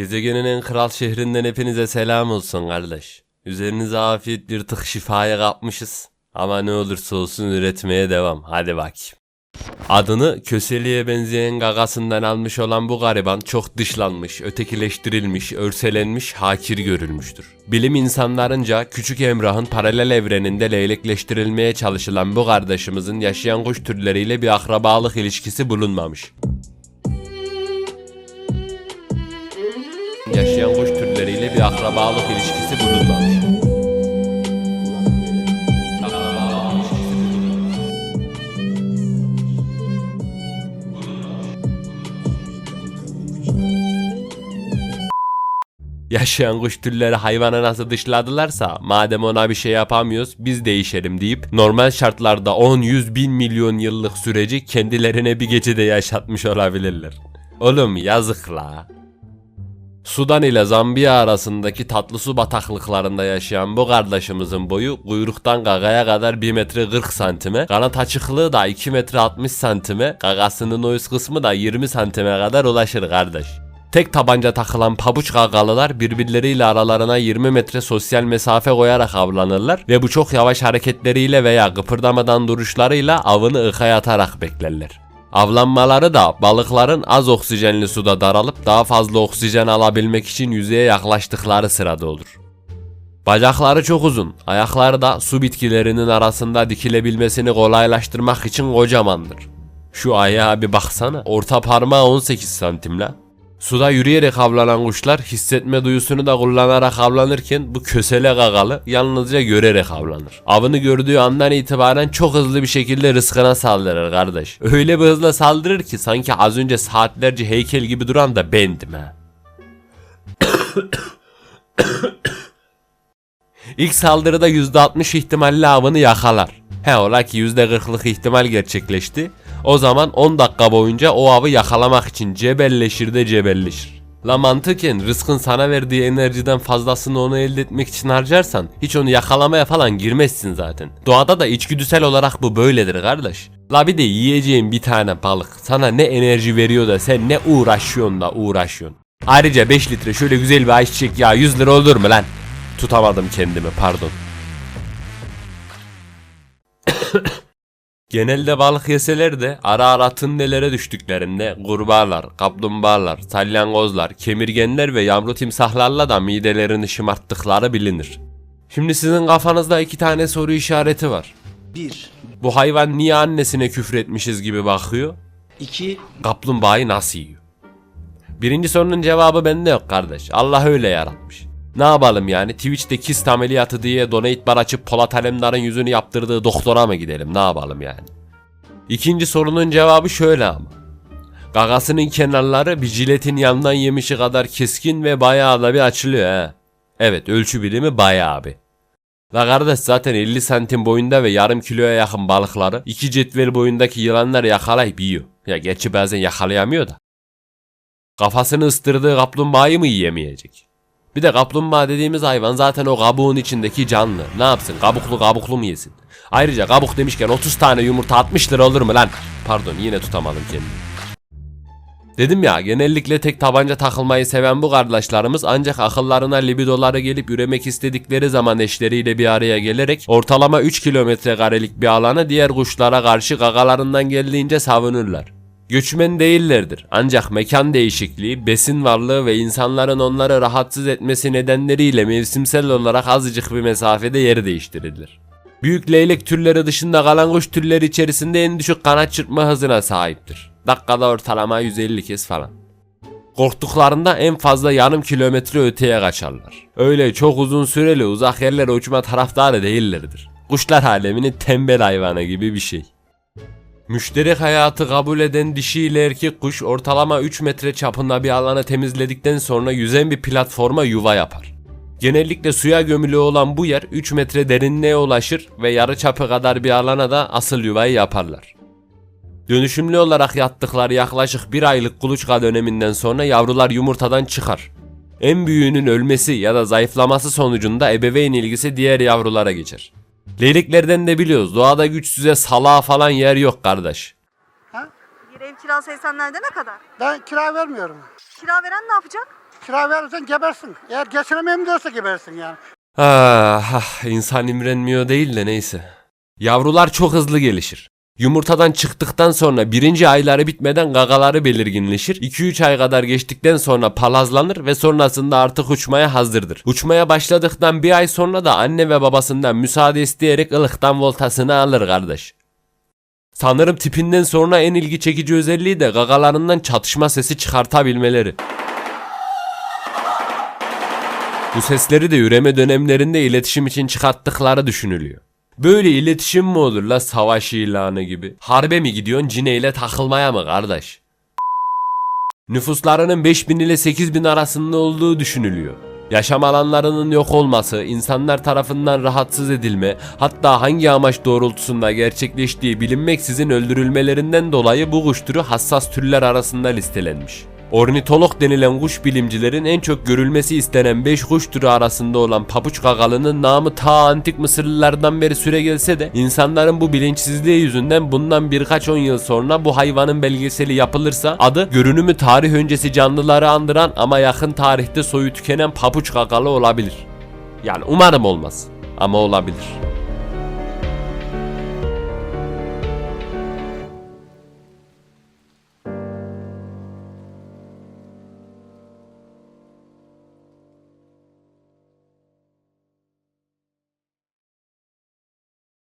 Gezegenin en kral şehrinden hepinize selam olsun kardeş. Üzerinize afiyet bir tık şifaya kapmışız. Ama ne olursa olsun üretmeye devam. Hadi bakayım. Adını köseliğe benzeyen gagasından almış olan bu gariban çok dışlanmış, ötekileştirilmiş, örselenmiş, hakir görülmüştür. Bilim insanlarınca Küçük Emrah'ın paralel evreninde leylekleştirilmeye çalışılan bu kardeşimizin yaşayan kuş türleriyle bir akrabalık ilişkisi bulunmamış. Yaşayan kuş türleriyle bir akrabalık ilişkisi bulunmamış. Yaşayan kuş türleri hayvana nasıl dışladılarsa madem ona bir şey yapamıyoruz biz değişelim deyip normal şartlarda 10-100 bin milyon yıllık süreci kendilerine bir gecede yaşatmış olabilirler. Oğlum yazık la. Sudan ile Zambiya arasındaki tatlı su bataklıklarında yaşayan bu kardeşimizin boyu kuyruktan gagaya kadar 1 metre 40 santime, kanat açıklığı da 2 metre 60 santime, gagasının o üst kısmı da 20 santime kadar ulaşır kardeş. Tek tabanca takılan pabuç gagalılar birbirleriyle aralarına 20 metre sosyal mesafe koyarak avlanırlar ve bu çok yavaş hareketleriyle veya kıpırdamadan duruşlarıyla avını ıkaya atarak beklerler. Avlanmaları da balıkların az oksijenli suda daralıp daha fazla oksijen alabilmek için yüzeye yaklaştıkları sırada olur. Bacakları çok uzun, ayakları da su bitkilerinin arasında dikilebilmesini kolaylaştırmak için kocamandır. Şu ayağa bir baksana, orta parmağı 18 santim la. Suda yürüyerek avlanan kuşlar hissetme duyusunu da kullanarak avlanırken bu kösele gagalı yalnızca görerek avlanır. Avını gördüğü andan itibaren çok hızlı bir şekilde rızkına saldırır kardeş. Öyle bir hızla saldırır ki sanki az önce saatlerce heykel gibi duran da bendim ha. İlk saldırıda %60 ihtimalle avını yakalar. He ola ki %40'lık ihtimal gerçekleşti. O zaman 10 dakika boyunca o avı yakalamak için cebelleşir de cebelleşir. La mantıken rızkın sana verdiği enerjiden fazlasını onu elde etmek için harcarsan hiç onu yakalamaya falan girmezsin zaten. Doğada da içgüdüsel olarak bu böyledir kardeş. La bir de yiyeceğin bir tane balık sana ne enerji veriyor da sen ne uğraşıyorsun da uğraşıyorsun. Ayrıca 5 litre şöyle güzel bir ayçiçek yağı 100 lira olur mu lan? Tutamadım kendimi pardon. Genelde balık yeseler de ara ara atın nelere düştüklerinde kurbağalar, kaplumbağalar, salyangozlar, kemirgenler ve yavru timsahlarla da midelerini şımarttıkları bilinir. Şimdi sizin kafanızda iki tane soru işareti var. 1. Bu hayvan niye annesine küfretmişiz gibi bakıyor? 2. Kaplumbağayı nasıl yiyor? Birinci sorunun cevabı bende yok kardeş. Allah öyle yaratmış. Ne yapalım yani Twitch'te kist ameliyatı diye donate bar açıp Polat Alemdar'ın yüzünü yaptırdığı doktora mı gidelim ne yapalım yani? İkinci sorunun cevabı şöyle ama. Gagasının kenarları bir jiletin yandan yemişi kadar keskin ve bayağı da bir açılıyor he. Evet ölçü birimi bayağı bir. La kardeş zaten 50 santim boyunda ve yarım kiloya yakın balıkları iki cetvel boyundaki yılanlar yakalayıp yiyor. Ya gerçi bazen yakalayamıyor da. Kafasını ıstırdığı kaplumbağayı mı yiyemeyecek? Bir de kaplumbağa dediğimiz hayvan zaten o kabuğun içindeki canlı. Ne yapsın? Kabuklu kabuklu mu yesin? Ayrıca kabuk demişken 30 tane yumurta 60 lira olur mu lan? Pardon yine tutamadım kendimi. Dedim ya genellikle tek tabanca takılmayı seven bu kardeşlerimiz ancak akıllarına libidoları gelip üremek istedikleri zaman eşleriyle bir araya gelerek ortalama 3 kilometre karelik bir alanı diğer kuşlara karşı gagalarından geldiğince savunurlar. Göçmen değillerdir ancak mekan değişikliği, besin varlığı ve insanların onları rahatsız etmesi nedenleriyle mevsimsel olarak azıcık bir mesafede yer değiştirilir. Büyük leylek türleri dışında kalan kuş türleri içerisinde en düşük kanat çırpma hızına sahiptir. Dakikada ortalama 150 kez falan. Korktuklarında en fazla yarım kilometre öteye kaçarlar. Öyle çok uzun süreli uzak yerlere uçma taraftarı değillerdir. Kuşlar aleminin tembel hayvanı gibi bir şey. Müşterek hayatı kabul eden dişi ile erkek kuş ortalama 3 metre çapında bir alanı temizledikten sonra yüzen bir platforma yuva yapar. Genellikle suya gömülü olan bu yer 3 metre derinliğe ulaşır ve yarı çapı kadar bir alana da asıl yuvayı yaparlar. Dönüşümlü olarak yattıkları yaklaşık bir aylık kuluçka döneminden sonra yavrular yumurtadan çıkar. En büyüğünün ölmesi ya da zayıflaması sonucunda ebeveyn ilgisi diğer yavrulara geçer. Leyleklerden de biliyoruz doğada güçsüze salağa falan yer yok kardeş. Ha? Bir ev kirası Esenler'de ne kadar? Ben kira vermiyorum. Kira veren ne yapacak? Kira verirsen gebersin. Eğer geçiremeyim diyorsa gebersin yani. Ah, ah, insan imrenmiyor değil de neyse. Yavrular çok hızlı gelişir. Yumurtadan çıktıktan sonra birinci ayları bitmeden gagaları belirginleşir. 2-3 ay kadar geçtikten sonra palazlanır ve sonrasında artık uçmaya hazırdır. Uçmaya başladıktan bir ay sonra da anne ve babasından müsaade isteyerek ılıktan voltasını alır kardeş. Sanırım tipinden sonra en ilgi çekici özelliği de gagalarından çatışma sesi çıkartabilmeleri. Bu sesleri de üreme dönemlerinde iletişim için çıkarttıkları düşünülüyor. Böyle iletişim mi olur la savaş ilanı gibi? Harbe mi gidiyorsun cineyle takılmaya mı kardeş? Nüfuslarının 5000 ile 8000 arasında olduğu düşünülüyor. Yaşam alanlarının yok olması, insanlar tarafından rahatsız edilme, hatta hangi amaç doğrultusunda gerçekleştiği bilinmeksizin öldürülmelerinden dolayı bu kuş türü hassas türler arasında listelenmiş. Ornitolog denilen kuş bilimcilerin en çok görülmesi istenen 5 kuş türü arasında olan papuç gagalının namı ta antik Mısırlılardan beri süre gelse de insanların bu bilinçsizliği yüzünden bundan birkaç on yıl sonra bu hayvanın belgeseli yapılırsa adı görünümü tarih öncesi canlıları andıran ama yakın tarihte soyu tükenen papuç gagalı olabilir. Yani umarım olmaz ama olabilir.